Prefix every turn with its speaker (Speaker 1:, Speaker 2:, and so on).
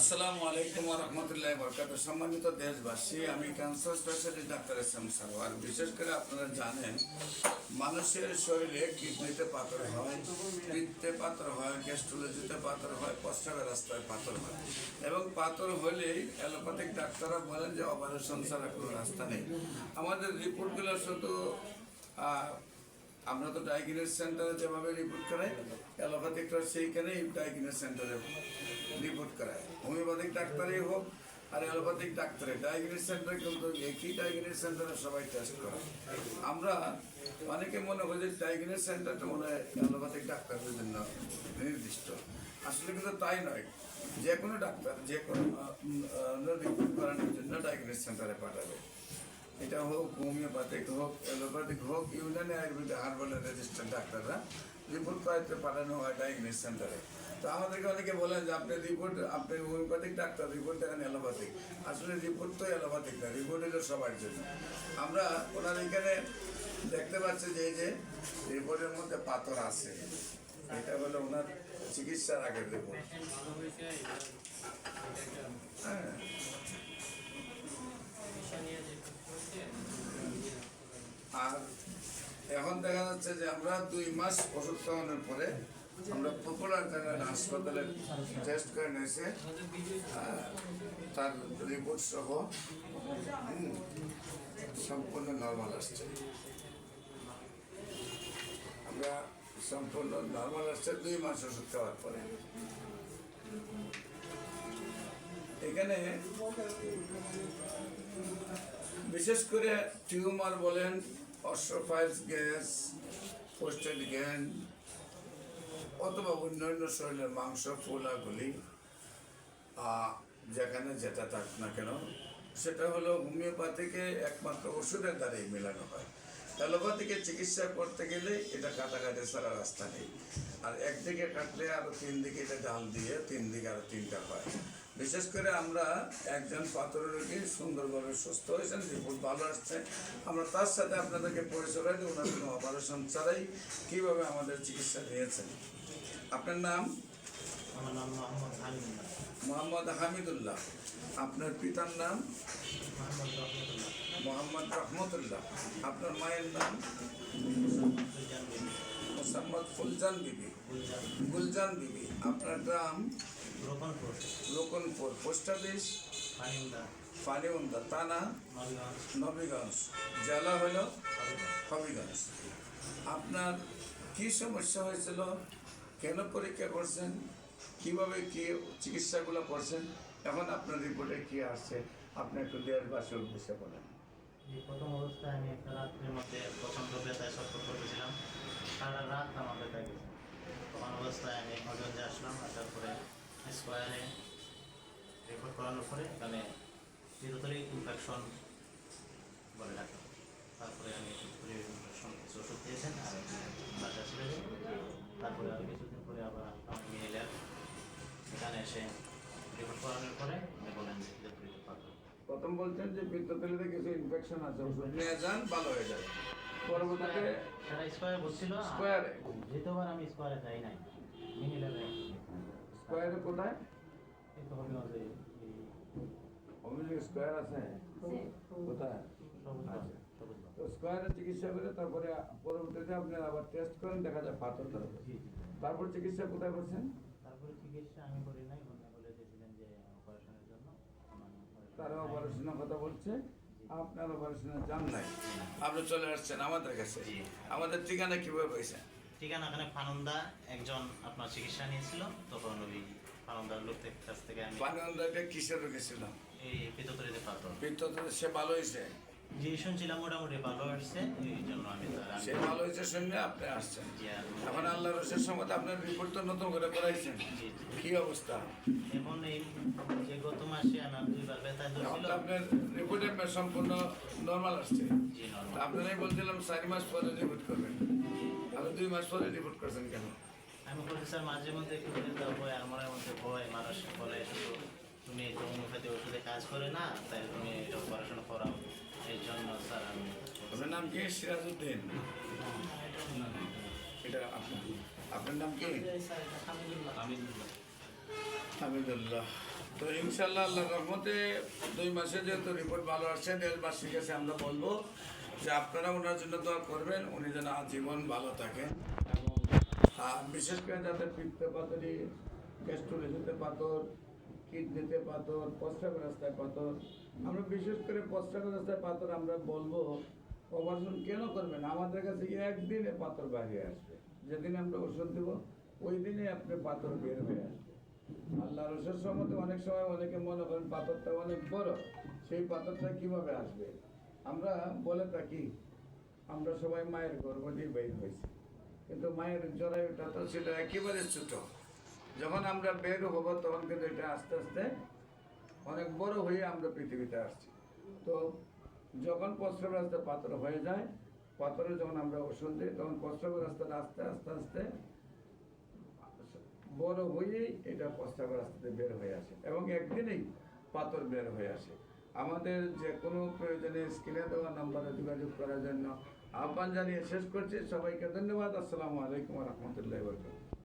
Speaker 1: আসসালামু আলাইকুম রহমতুল্লাহ বরকাত সম্মানিত দেশবাসী, আমি cancer specialist doctor S M Sarwar বিশেষ করে আপনারা জানেন, মানুষের শরীরে কিডনিতে পাথর হয়, পিত্তে পাথর হয়, গ্যাস্ট্রোলজিতে পাথর হয় প্রস্রাবের রাস্তায় পাথর হয়। এবং পাথর হলেই অ্যালোপ্যাথিক ডাক্তাররা বলেন যে অপারেশন ছাড়া কোনো রাস্তা নেই। আমাদের রিপোর্টগুলো শুধু আমরা তো ডায়াগনোস সেন্টারে যেভাবে রিপোর্ট করাই অ্যালোপ্যাথিকরা সেইখানেই ডায়াগনোস সেন্টারে রিপোর্ট করায় হোমিওপ্যাথিক ডাক্তারই হোক আর অ্যালোপ্যাথিক ডাক্তারে ডায়াগনোস সেন্টারে কিন্তু একই ডায়াগনোস সেন্টারে সবাই টেস্ট করে আমরা অনেকে মনে করি ডায়াগনোস সেন্টারটা মনে হয় অ্যালোপ্যাথিক ডাক্তারদের জন্য নির্দিষ্ট। আসলে কিন্তু তাই নয়। যে কোনো ডাক্তার, যে কোনো রিপোর্ট করানোর জন্য ডায়াগনোস সেন্টারে পাঠাবে। এটা হোক, হোমিওপ্যাথিক হোক, অ্যালোপ্যাথিক হোক, ইউনানি আয়ুর্বেদিক হার্বালের রেজিস্টার ডাক্তাররা রিপোর্ট করাতে পাঠানো হয় ডায়াগনোস সেন্টারে তো আমাদেরকে অনেকে বলেন যে, আপনি রিপোর্ট আপনি হোমিওপ্যাথিক ডাক্তার রিপোর্ট দেখেন অ্যালোপ্যাথিক। আসলে রিপোর্ট তো অ্যালোপ্যাথিক না রিপোর্ট হলো সবার জন্য। আমরা ওনার এখানে দেখতে পাচ্ছি যে যে রিপোর্টের মধ্যে পাথর আছে। এটা হলো ওনার চিকিৎসার আগের রিপোর্ট হ্যাঁ। আর এখন দেখা যাচ্ছে যে আমরা দুই মাস ওষুধ খাওয়ানোর পরে আমরা পপুলার জেনারেল হাসপাতালে টেস্ট করে নিয়েছে। তার রিপোর্ট সহ সম্পূর্ণ নর্মাল আসছে। আমরা সম্পূর্ণ নর্মাল আসছে দুই মাস ওষুধ খাওয়ার পরে। এখানে বিশেষ করে টিউমার বলেন অস্ট্রোফাইলস গ্যাস পোস্টেড গ্যান অথবা অন্যান্য শরীরের মাংস ফোলাগুলি যেখানে যেটা থাক না কেন, সেটা হলো হোমিওপ্যাথিকে একমাত্র ওষুধের দ্বারাই মেলানো হয়। অ্যালোপ্যাথিকে চিকিৎসা করতে গেলে এটা কাটাকাটি ছাড়া রাস্তা নেই। আর একদিকে কাটলে আরও তিন দিকে এটা ডাল দিয়ে তিন দিকে আরও তিনটা হয়। বিশেষ করে আমরা একজন পাথর রোগী সুন্দরভাবে সুস্থ হয়েছেন রিপোর্ট ভালো আসছে। আমরা তার সাথে আপনাদেরকে পরিচয় দিই ওনার কোনো অপারেশন ছাড়াই কীভাবে আমাদের চিকিৎসা নিয়েছেন আপনার নাম?
Speaker 2: আমার নাম মোহাম্মদ হামিদুল্লাহ।
Speaker 1: মোহাম্মদ হামিদুল্লাহ। আপনার পিতার নাম?
Speaker 2: মোহাম্মদ রহমতুল্লাহ।
Speaker 1: আপনার মায়ের নাম? মোসাম্মদ ফুলজান বিবি।
Speaker 2: গুলজান
Speaker 1: বিবি। আপনার গ্রাম লোকনপুর পোস্ট অফিস
Speaker 2: পানিন্দা
Speaker 1: ফালিউন্দা থানা
Speaker 2: নবীগঞ্জ।
Speaker 1: নবীগঞ্জ। জেলা হলো?
Speaker 2: হবিগঞ্জ।
Speaker 1: আপনার কি সমস্যা হয়েছিল? কেন পরীক্ষা করছেন? কীভাবে কি চিকিৎসাগুলো করছেন? এখন আপনার রিপোর্টে কি আসছে? আপনি একটু দেশবাসীর উদ্দেশ্যে বলেন।
Speaker 2: প্রথম অবস্থায় আমি একটা রাত্রির মধ্যে প্রচণ্ড ব্যথায় সফর করেছিলাম সারা রাত আমার ব্যথা গেছে তখন অবস্থায় আমি হবিগঞ্জে আসলাম আসার পরে স্কোয়ারে রেকর্ড করানোর পরে এখানে চিরতরি ইনফেকশন বলে ডাক্তার তারপরে আমি কিছু ওষুধ দিয়েছেন আর বাসা ছিল তারপরে আর কিছুদিন পরে আবার আমার মেয়ে এলেন এখানে এসে রেকর্ড করানোর পরে উনি বলেন যে
Speaker 1: প্রথম বলছেন যে পিত্তথলিতে কিছু ইনফেকশন আছে। ওষুধ নিয়ে যান ভালো হয়ে যাবে। পরবর্তীতে
Speaker 2: স্কোয়ারে বলছিল আর
Speaker 1: স্কোয়ারে।
Speaker 2: যেতবার আমি স্কোয়ারে যাই নাই মিনি লেভেলে
Speaker 1: স্কোয়ারে কোথায়?
Speaker 2: এই
Speaker 1: স্কোয়ার আছে? কোথায়? আচ্ছা। তো স্কোয়ারে চিকিৎসা করে তারপরে পরবর্তীতে আপনি আবার টেস্ট করেন দেখা যায় পাথর তারপর চিকিৎসা কোথায় করছেন?
Speaker 2: তারপরে চিকিৎসা আমি করি নাই বলে দিয়েছিলেন যে অপারেশনের জন্য।
Speaker 1: তারা অপারেশনের কথা বলছে আপনার অপারেশনে যান নাই। আপনি চলে আসছেন আমাদের কাছে। আমাদের ঠিকানা কীভাবে পেয়েছেন?
Speaker 2: ঠিকানা এখানে ফানুন্দা একজন আপনার চিকিৎসা নিয়েছিল তখন ওই ফানুন্দার লোকের কাছ থেকে আমি
Speaker 1: কিসের রোগে ছিল
Speaker 2: এই পিততরিতে পাথর
Speaker 1: বিদ্যুৎ সে ভালো হয়েছে?
Speaker 2: যে শুনছিলাম মোটামুটি ভালো আসছে এই জন্য আমি
Speaker 1: সে ভালো হয়েছে শুনে আপনি আসছেন। এখন আল্লাহ রসের সময় আপনার রিপোর্ট তো নতুন করে করাইছেন। কি অবস্থা?
Speaker 2: এখন এই যে গত মাসে আমার দুইবার ব্যথা ধরছিল
Speaker 1: আপনার রিপোর্টের সম্পূর্ণ নর্মাল আসছে।
Speaker 2: জি নর্মাল
Speaker 1: আপনারাই বলছিলাম চারি মাস পরে রিপোর্ট করবেন। মাস পরে রিপোর্ট করছেন কেন?
Speaker 2: আমি বলছি স্যার মাঝে মধ্যে একটু চিন্তা ভয় আমার মধ্যে ভয় মানুষ বলে শুধু তুমি তো ওষুধে কাজ করে না তাই তুমি পড়াশোনা করাও এই জন্য স্যার আমি
Speaker 1: আপনার নাম কি? সিরাজউদ্দিন? এটা আপনার আপনার নাম কি?
Speaker 2: হামিদুল্লাহ
Speaker 1: আমি আলহামদুলিল্লাহ তো ইনশাল্লাহ আল্লাহ রহমতে দুই মাসে যেহেতু রিপোর্ট ভালো আসছে দেশবাসীর কাছে আমরা বলব যে আপনারা ওনার জন্য দোয়া করবেন, উনি যেন আজীবন ভালো থাকেন। এবং বিশেষ করে যাদের পিত্ত পাথরি গ্যাস্ট্রোলিজিতে পাথর, কিডনিতে পাথর প্রস্রাব রাস্তায় পাথর, আমরা বিশেষ করে প্রস্রাব রাস্তায় পাথর আমরা বলব অপারেশন কেন করবেন? আমাদের কাছে একদিনে পাথর বাইরে আসবে। যেদিন আমরা ওষুধ দেবো, ওই দিনে আপনি পাথর বের হয়ে আসবে আল্লাহ রসের সম্মতে অনেক সময় অনেকে মনে করেন পাথরটা অনেক বড়, সেই পাথরটা কীভাবে আসবে? আমরা বলে থাকি, আমরা সবাই মায়ের গর্ভ দিয়ে বের হয়েছি। কিন্তু মায়ের জরায়ুটা তো ছিল একেবারে ছোট। যখন আমরা বের হব, তখন কিন্তু এটা আস্তে আস্তে অনেক বড় হয়ে আমরা পৃথিবীতে আসছি। তো যখন প্রস্রাব রাস্তা পাথর হয়ে যায়, পাথরে যখন আমরা ওষুধ দিই, তখন প্রস্রাব রাস্তাটা আস্তে আস্তে আস্তে বড় হয়েই এটা প্রস্রাব রাস্তাতে বের হয়ে আসে এবং একদিনেই পাথর বের হয়ে আসে। আমাদের যে কোনো প্রয়োজনে স্ক্রিনে দেওয়া নম্বরে যোগাযোগ করার জন্য আহ্বান জানিয়ে শেষ করছি। সবাইকে ধন্যবাদ। আসসালামু আলাইকুম রহমতুল্লাহ